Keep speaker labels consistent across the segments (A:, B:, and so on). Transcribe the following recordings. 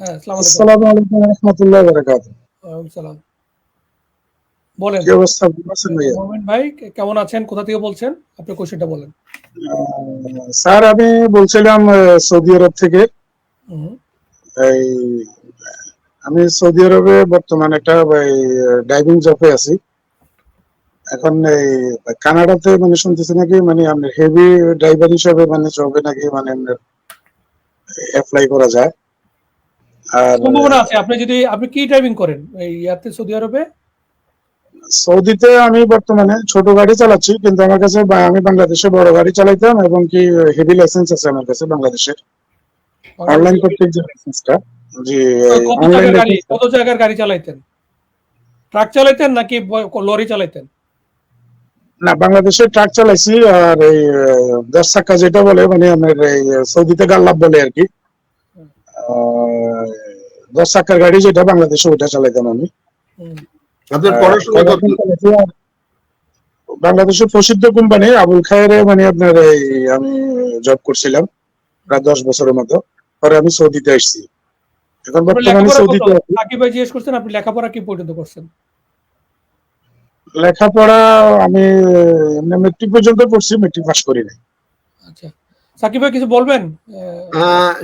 A: আসসালামু আলাইকুম
B: রহমতুল্লাহ বারাকাত
A: সালাম। বলেন।
B: কি অবস্থা? আছেন ভাইয়া?
A: মোমেন ভাই কেমন আছেন? কোথা থেকে বলছেন? আপনি কোশ্চেনটা বলেন।
B: স্যার আমি বলছিলাম সৌদি আরব থেকে। এই আমি সৌদি আরবে বর্তমানে একটা ডাইভিং জবে আছি। এখন এই কানাডাতে মানে শুনতেছি নাকি মানে আপনি হেভি ড্রাইভার হিসাবে মানে জবে নাকি মানে অ্যাপ্লাই করা যায়।
A: সম্ভাবনা আছে আপনি যদি আপনি কি ড্রাইভিং করেন? এই ইয়াতে সৌদি আরবে?
B: সৌদিতে আমি বর্তমানে ছোট গাড়ি চালাচ্ছি কিন্তু আমার কাছে আমি বাংলাদেশে বড় গাড়ি চালাইতাম এবং কি হেভি লাইসেন্স আছে আমার কাছে বাংলাদেশের। অনলাইন করতে যে লাইসেন্সটা জি অনলাইন
A: কত জায়গার গাড়ি চালাইতেন? ট্রাক চালাইতেন নাকি লরি চালাইতেন?
B: না বাংলাদেশে ট্রাক চালাইছি আর এই দশ চাক্কা যেটা বলে মানে আমার এই সৌদিতে গাল্লাব বলে আর কি। দশ চাক্কার গাড়ি যেটা বাংলাদেশে ওটা চালাইতাম আমি। বাংলাদেশের প্রসিদ্ধ কোম্পানি আবুল খায়েরে মানে আপনার এই আমি জব করছিলাম প্রায় দশ বছরের মতো। পরে আমি সৌদিতে আসছি। এখন বর্তমানে
A: লেখাপড়া
B: সৌদিতে?
A: ভাই জিজ্ঞেস করছেন আপনি লেখাপড়া কি পর্যন্ত করছেন?
B: লেখাপড়া আমি মেট্রিক পর্যন্ত পড়ছি মেট্রিক পাস করি নাই।
A: সাকিব ভাই কিছু বলবেন?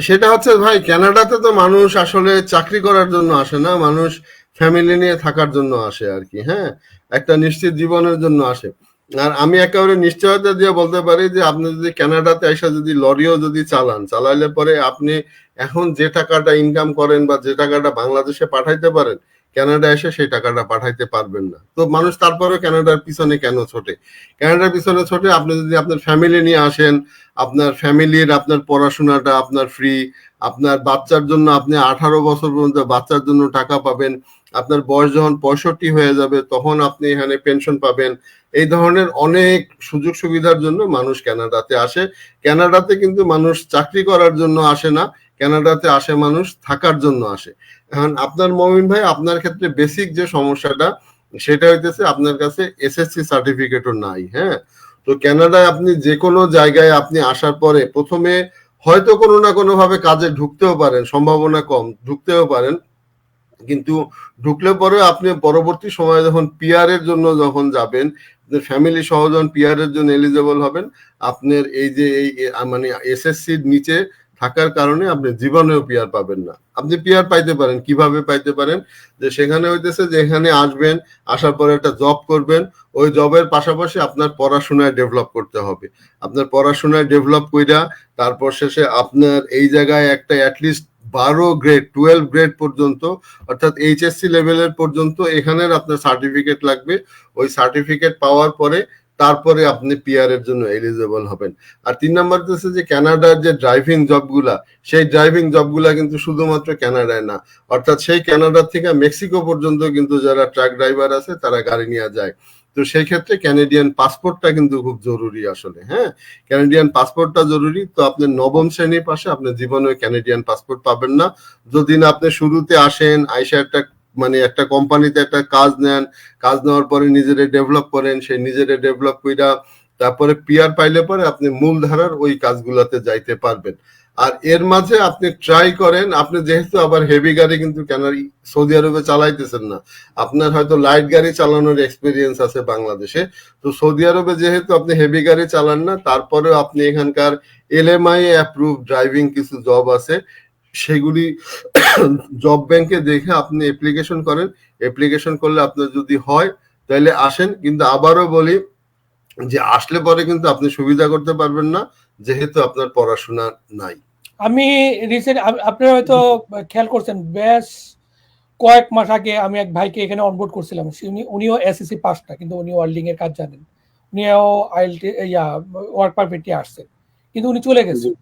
C: সেটা হচ্ছে ভাই কানাডাতে তো মানুষ আসলে চাকরি করার জন্য আসে না, মানুষ ফ্যামিলি নিয়ে থাকার জন্য আসে আর কি হ্যাঁ? একটা নিশ্চিত জীবনের জন্য আসে। আর আমি একেবারে নিশ্চয়তা দিয়ে বলতে পারি যে, আপনি যদি কানাডাতে এসে যদি লরিও যদি চালান, চালাইলে পরে আপনি এখন যে টাকাটা ইনকাম করেন বা যে টাকাটা বাংলাদেশে পাঠাইতে পারেন কানাডা এসে সেই টাকাটা পাঠাইতে পারবেন না। তো মানুষ তারপরে কানাডার পিছনে কেন ছোটে? কানাডার পিছনে ছোটে, আপনি যদি আপনার ফ্যামিলি নিয়ে আসেন, আপনার ফ্যামিলির আপনার পড়াশোনাটা আপনার ফ্রি আপনার বাচ্চার জন্য আপনি আঠারো বছর পর্যন্ত বাচ্চার জন্য টাকা পাবেন, আপনার বয়স যখন পঁয়ষট্টি হয়ে যাবে, তখন আপনি এখানে পেনশন পাবেন। এই ধরনের অনেক সুযোগ সুবিধার জন্য মানুষ ক্যানাডাতে আসে। ক্যানাডাতে কিন্তু মানুষ চাকরি করার জন্য আসে না। কানাডাতে আসে মানুষ, থাকার জন্য আসে। এখন আপনার মমিন ভাই, আপনার ক্ষেত্রে বেসিক যে সমস্যাটা, সেটা হইতেছে আপনার কাছে এসএসসি সার্টিফিকেটও নাই হ্যাঁ? তো ক্যানাডায় আপনি যে কোনো জায়গায় আপনি আসার পরে প্রথমে হয়তো কোনো না কোনো ভাবে কাজে ঢুকতেও পারেন, সম্ভাবনা কম, ঢুকতেও পারেন। কিন্তু ঢুকলে পরে আপনি পরবর্তী সময়ে যখন পিআর এর জন্য যখন যাবেন ফ্যামিলি সহজন পিআর এর জন্য এলিজেবল হবেন, আপনার এই যে এই মানে এসএসসির নিচে থাকার কারণে আপনি জীবনেও পিআর পাবেন না। আপনি পিআর পাইতে পারেন, কীভাবে পাইতে পারেন? যে সেখানে হইতেছে যে এখানে আসবেন, আসার পরে একটা জব করবেন, ওই জবের পাশাপাশি আপনার পড়াশোনায় ডেভেলপ করতে হবে। আপনার পড়াশোনায় ডেভেলপ কইরা তারপর শেষে আপনার এই জায়গায় একটা অ্যাটলিস্ট বারো গ্রেড টুয়েলভ গ্রেড পর্যন্ত, অর্থাৎ এইচএসসি লেভেলের পর্যন্ত এখানের আপনার সার্টিফিকেট লাগবে। ওই সার্টিফিকেট পাওয়ার পরে তারপরে আপনি পিআর এর জন্য এলিজেবল হবেন। আর তিন নাম্বার হচ্ছে যে কানাডার যে ড্রাইভিং জবগুলা সেই ড্রাইভিং জবগুলা কিন্তু শুধুমাত্র কানাডায় না, অর্থাৎ সেই কানাডা থেকে মেক্সিকো পর্যন্ত কিন্তু যারা ট্রাক ড্রাইভার আছে, তারা গাড়ি নিয়ে যায়। তো সেই ক্ষেত্রে ক্যানাডিয়ান পাসপোর্টটা কিন্তু খুব জরুরি আসলে হ্যাঁ? ক্যানাডিয়ান পাসপোর্টটা জরুরি। তো আপনি নবম শ্রেণির পাশে আপনি জীবনে ক্যানাডিয়ান পাসপোর্ট পাবেন না। যদি না আপনি শুরুতে আসেন আইসা একটা মানে একটা কোম্পানিতে একটা কাজ নেন, কাজ নেওয়ার পরে নিজেরে ডেভেলপ করেন সেই নিজেরে ডেভেলপ কইরা তারপরে পিআর পাইলে পরে আপনি মূলধারার ওই কাজগুলাতে যাইতে পারবেন। আর এর মাঝে আপনি ট্রাই করেন, আপনি যেহেতু আবার হেভি গাড়ি কিন্তু কেন সৌদি আরবে চালাইতেছেন না, আপনার হয়তো লাইট গাড়ি চালানোর এক্সপিরিয়েন্স আছে বাংলাদেশে। তো সৌদি আরবে যেহেতু আপনি হেভি গাড়ি চালান না, তারপরেও আপনি এখানকার এলএমআই অ্যাপ্রুভ ড্রাইভিং কিছু জব আছে সেগুলি জব ব্যাংকে দেখে আপনি অ্যাপ্লিকেশন করেন। অ্যাপ্লিকেশন করলে আপনার যদি হয় তাহলে আসেন। কিন্তু আবারও বলি যে আসলে পরে কিন্তু আপনি সুবিধা করতে পারবেন না যেহেতু আপনার পড়াশোনা নাই।
A: আমি রিসেন্ট আপনারা হয়তো খেয়াল করছেন বেশ কয়েক মাস আগে আমি এক ভাইকে এখানে অনবোর্ড করছিলাম। উনি উনিও এসএসসি পাসটা কিন্তু উনি ওয়েল্ডিং এর কাজ জানেন। উনিও আইএলটি ইয়া ওয়ার্ক পারমিটে আসছেন। কিন্তু উনি চলে গেছেন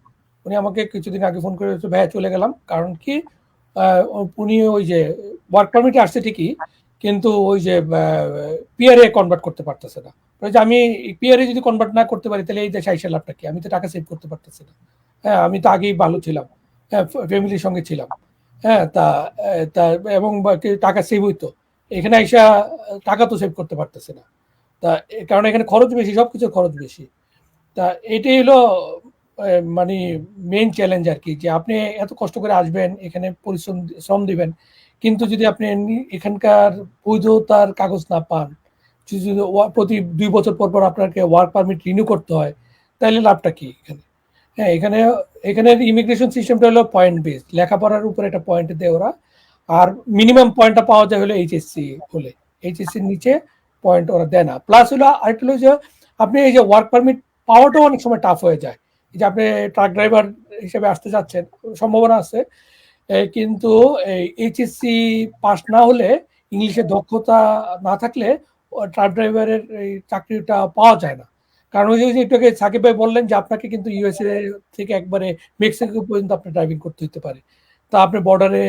A: উনি আমাকে কিছুদিন আগে ফোন করে ভাইয়া চলে গেলাম। কারণ কি উনি ওই যে ওয়ার্ক পারমিটে আসছে ঠিকই, কিন্তু ওই যে পিআরএ কনভার্ট করতে পারতেছে না। যে, আমি পিআরএ যদি কনভার্ট না করতে পারি, তাহলে এই দেশে আইসা লাভটা কি? আমি তো টাকা সেভ করতে পারতেছি না। হ্যাঁ আমি তো আগেই ভালো ছিলাম। হ্যাঁ ফ্যামিলির সঙ্গে ছিলাম। হ্যাঁ তা তা, এবং টাকা সেভ হইতো। এখানে আইসা, টাকা তো সেভ করতে পারতেছে না। তা কারণ এখানে খরচ বেশি সব কিছুর খরচ বেশি। তা, এটাই হলো মানে মেইন চ্যালেঞ্জ আর কি, যে আপনি এত কষ্ট করে আসবেন, এখানে পরিশ্রম, শ্রম দিবেন, কিন্তু যদি আপনি এখানকার বৈধতার কাগজ না পান, যদি প্রতি দুই বছর পর পর আপনাকে ওয়ার্ক পারমিট রিনিউ করতে হয়, তাহলে লাভটা কি এখানে? হ্যাঁ এখানে এখানে ইমিগ্রেশন সিস্টেমটা হলো পয়েন্ট বেস লেখাপড়ার উপরে একটা পয়েন্ট দেয় ওরা, আর মিনিমাম পয়েন্টটা পাওয়া যায় হলো এইচএসসি হলে এইচএসসির নিচে পয়েন্ট ওরা দেয় না। প্লাস হলো আরেকটা হলো যে, আপনি এই যে ওয়ার্ক পারমিট পাওয়াটাও অনেক সময় টাফ হয়ে যায়। যে আপনি ট্রাক ড্রাইভার হিসেবে আসতে চাচ্ছেন, সম্ভাবনা আছে। কিন্তু এইচএসসি পাস না হলে ইংলিশে দক্ষতা না থাকলে ট্রাক ড্রাইভারের এই চাকরিটা পাওয়া যায় না। কারণ ওই যে একটু সাকিব ভাই বললেন যে, আপনাকে কিন্তু ইউএসএ থেকে একবারে মেক্সিকো পর্যন্ত আপনি ড্রাইভিং করতে হতে পারে। তা আপনি বর্ডারে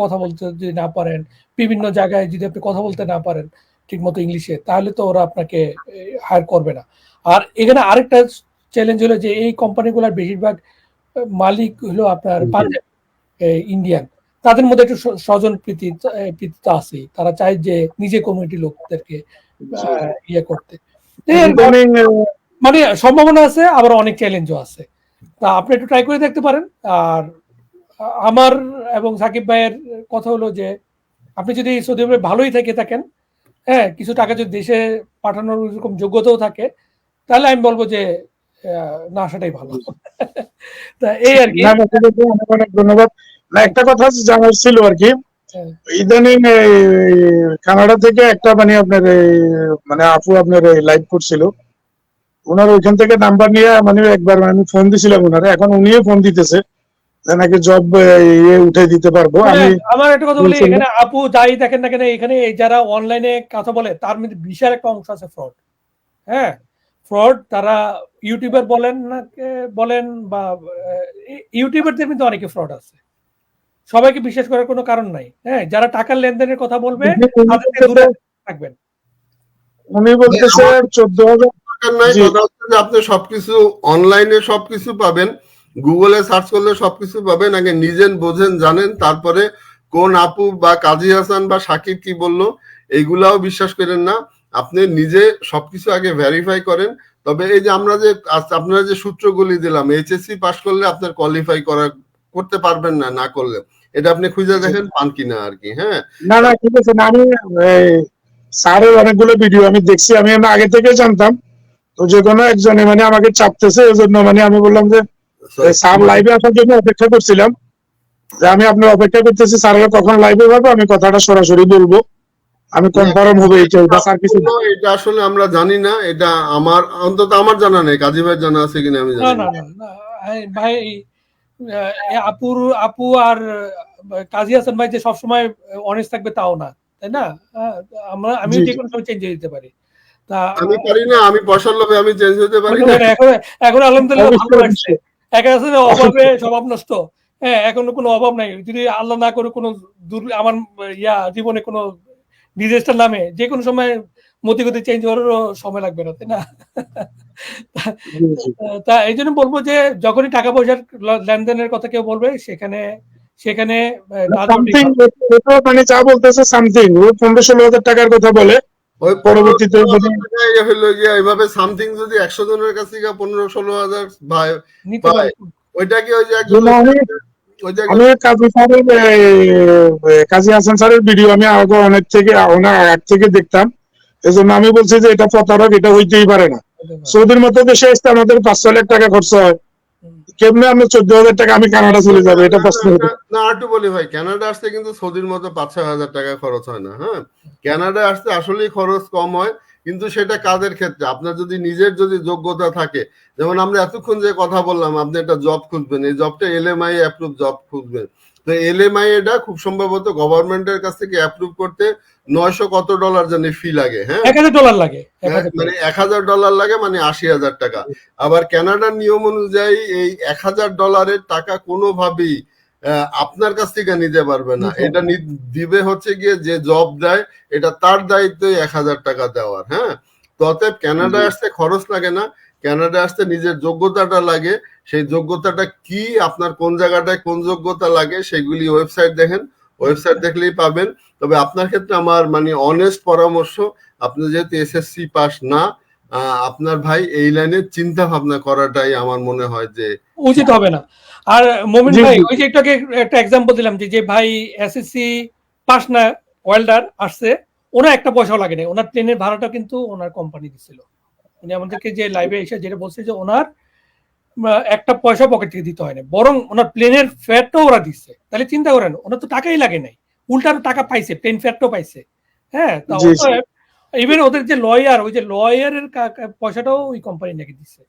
A: কথা বলতে যদি না পারেন, বিভিন্ন জায়গায় যদি আপনি কথা বলতে না পারেন ঠিকমতো ইংলিশে, তাহলে তো ওরা আপনাকে হায়ার করবে না। আর এখানে আরেকটা চ্যালেঞ্জ হলো যে এই কোম্পানিগুলোর বেশিরভাগ মালিক হলো আপনার পাঞ্জাব ইন্ডিয়ান তাদের মধ্যে একটু স্বজন প্রীতি প্রীতিতা আছে তারা চায় যে নিজে কমিউনিটি লোকদেরকে ইয়ে করতে। মানে সম্ভাবনা আছে আবার অনেক চ্যালেঞ্জও আছে। তা আপনি একটু ট্রাই করে দেখতে পারেন। আর আমার এবং সাকিব ভাইয়ের কথা হলো যে আপনি যদি সৌদি আরবে ভালোই থেকে থাকেন হ্যাঁ কিছু টাকা যদি দেশে পাঠানোর এরকম যোগ্যতাও থাকে তাহলে আমি বলব যে না আসাটাই ভালো। তা এই আর কি।
B: অনেক অনেক ধন্যবাদ। না একটা কথা জানার ছিল আর কি।
A: হ্যাঁ।
B: ইদানিং কানাডা থেকে একটা মানে আপনার মানে আপু আপনার লাইভ করছিল। ওনার ওইখান থেকে নাম্বার নিয়ে মানে একবার আমি ফোন দিছিলাম ওনারে। এখন উনিও ফোন দিতেছে নাকি জব ইয়ে উঠে দিতে পারব। আমি
A: হ্যাঁ, আমার একটা কথা বলি এখানে আপু যাই দেখেন না কেন এখানে যারা অনলাইনে কথা বলে তার মধ্যে বিশাল একটা অংশ আছে ফ্রড হ্যাঁ? ফ্রড তারা ইউটিউবার বলেন না বলেন বা ইউটিউবারদের কিন্তু অনেকে ফ্রড আছে। সবাইকে বিশ্বাস করার কোনো কারণ নাই। হ্যাঁ যারা টাকার লেনদেনের কথা বলবে তাদের থেকে দূরে থাকবেন।
B: উনি বলতেছে চোদ্দ হাজার
C: আপনি সবকিছু অনলাইনে সবকিছু পাবেন গুগলে সার্চ করলে সবকিছু পাবেন। আগে নিজেন বোঝেন জানেন তারপরে কোন আপু বা কাজী হাসান বা সাকিব কি বলল এইগুলাও বিশ্বাস করেন না। আপনি নিজে সবকিছু আগে ভেরিফাই করেন। তবে এই যে আমরা যে আপনারা যে সূত্রগুলি দিলাম এইচএসসি পাস করলে আপনার কোয়ালিফাই করা করতে পারবেন না না করলে। এটা আপনি খুঁজে দেখেন পান কিনা আর কি হ্যাঁ?
B: না না ঠিক আছে আমি স্যারের অনেকগুলো ভিডিও আমি দেখছি আমি আগে থেকে জানতাম। তো যে কোনো একজনে মানে আমাকে চাপতেছে এই জন্য মানে আমি বললাম যে স্যার লাইভে আসার জন্য অপেক্ষা করছিলাম। যে আমি আপনার অপেক্ষা করতেছি স্যারের কখন লাইভে পাবো আমি কথাটা সরাসরি বলব। আমি কনফার্ম হবে স্যার কিছু
C: এটা আসলে আমরা জানি না এটা আমার অন্তত আমার জানা নেই কাজী ভাই জানা আছে কিনা আমি জানি
A: না।
C: না
A: না না, এই ভাই আপুর আপু আর কাজী হাসান ভাই যে সবসময় অনেস্ট থাকবে তাও না তাই না? আমরা আমি যে কোনো সময় চেঞ্জ হয়ে যেতে পারি। তা
C: আমি পারি না আমি পয়সার লোভে আমি চেঞ্জ হতে পারি না।
A: এখন এখন আলহামদুলিল্লাহ ভালো লাগছে। একা আছে অভাবে স্বভাব নষ্ট। হ্যাঁ এখন কোনো অভাব নাই। যদি আল্লাহ না করে কোনো দুর আমার ইয়া জীবনে কোনো ডিজাস্টার নামে যে কোনো সময় মতিগতি চেঞ্জ হওয়ারও সময় লাগবে না তাই না। তা এই জন্য বলব যে যখনই টাকা পয়সার লেনদেনের কথা কেউ বলবে সেখানে সেখানে।
B: মানে যা বলতেছে সামথিং ও পনেরো ষোলো হাজার টাকার কথা বলে
C: ওই
B: পরবর্তীতে যদি
C: হলো গিয়ে এইভাবে সামথিং যদি একশো জনের কাছে থেকে পনেরো ষোলো হাজার ভাই
A: নিতে পারে
C: ওইটা কি ওই যে একজন
B: আমি আমি কাজী স্যারের কাজী হাসান স্যারের ভিডিও আমি আগে অনেক থেকে আগ থেকে দেখতাম। এজন্য আমি বলছি যে এটা প্রতারক এটা হইতেই পারে না। সৌদির মতো দেশে আসতে আমাদের পাঁচ ছয় লাখ টাকা খরচ হয়। কেমনে আমরা চোদ্দ হাজার টাকা আমি কানাডা চলে যাব এটা প্রশ্ন।
C: না একটু বলি ভাই কানাডা আসতে কিন্তু সৌদির মতো পাঁচ ছয় হাজার টাকা খরচ হয় না হ্যাঁ? কানাডা আসতে আসলেই খরচ কম হয় কিন্তু সেটা কাজের ক্ষেত্রে? আপনার যদি নিজের যদি যোগ্যতা থাকে যেমন আমরা এতক্ষণ যে কথা বললাম আপনি একটা জব খুঁজবেন এই জবটা এলএমআই অ্যাপ্রুভ জব খুঁজবেন। তো এলএমআই এটা খুব সম্ভবত গভর্নমেন্টের কাছ থেকে অ্যাপ্রুভ করতে নয়শো কত ডলার জানি ফি লাগে হ্যাঁ?
A: এক হাজার ডলার লাগে
C: হ্যাঁ, মানে এক হাজার ডলার লাগে মানে আশি হাজার টাকা। আবার কানাডার নিয়ম অনুযায়ী এই এক হাজার ডলারের টাকা কোনোভাবেই আপনার কাছ থেকে নিতে পারবে না। এটা দিবে হচ্ছে গিয়ে যে জব দেয় এটা তার দায়িত্ব এক হাজার টাকা দেওয়ার হ্যাঁ? অতএব কানাডা
B: জি।
C: আসতে খরচ লাগে না। কানাডা আসতে নিজের যোগ্যতাটা লাগে। সেই যোগ্যতাটা কি আপনার কোন জায়গাটায় কোন যোগ্যতা লাগে সেগুলি ওয়েবসাইট দেখেন। ওয়েবসাইট দেখলেই পাবেন। তবে আপনার ক্ষেত্রে আমার মানে অনেস্ট পরামর্শ আপনি যেহেতু এসএসসি পাস না আপনার ভাই এই লাইনে চিন্তা ভাবনা করাটাই আমার মনে হয় যে
A: উচিত হবে না। আর মোমিন ভাই। ওই যে একটু আগে একটা এক্সাম্পল দিলাম যে যে ভাই এসএসসি পাস না ওয়েল্ডার আসছে ওনার একটা পয়সাও লাগে নাই। ওনার প্লেনের ভাড়াটা কিন্তু ওনার কোম্পানি দিছিল। উনি আমাদেরকে যে লাইভে এসে যেটা বলছে যে ওনার একটা পয়সা পকেট থেকে দিতে হয় না বরং ওনার প্লেনের ফেয়ারটাও ওরা দিচ্ছে। তাহলে চিন্তা করেন ওনার তো টাকাই লাগে নাই। উল্টার টাকা পাইছে প্লেন ফেয়ারটাও পাইছে। হ্যাঁ তা। ইভেন ওদের যে লয়ার ওই যে লয়ারের পয়সাটাও ওই কোম্পানি নাকি দিচ্ছে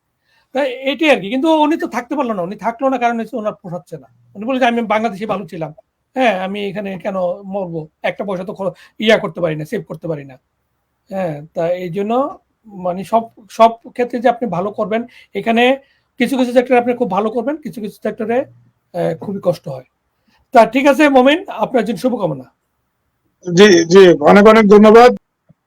A: তাই এটাই আর কি কিন্তু উনি তো থাকতে পারল না। উনি থাকল না কারণ হচ্ছে ওনার পোষাচ্ছে না। উনি বলে যে, আমি বাংলাদেশে ভালো ছিলাম। হ্যাঁ আমি এখানে কেন মরবো? একটা পয়সা তো ইয়া করতে পারি না সেভ করতে পারি না। হ্যাঁ তা এই জন্য মানে সব সব ক্ষেত্রে যে আপনি ভালো করবেন, এখানে কিছু কিছু সেক্টরে আপনি খুব ভালো করবেন, কিছু কিছু সেক্টরে খুবই কষ্ট হয়। তা ঠিক আছে, মোমেন, আপনার জন্য শুভকামনা।
B: জি জি, অনেক অনেক ধন্যবাদ।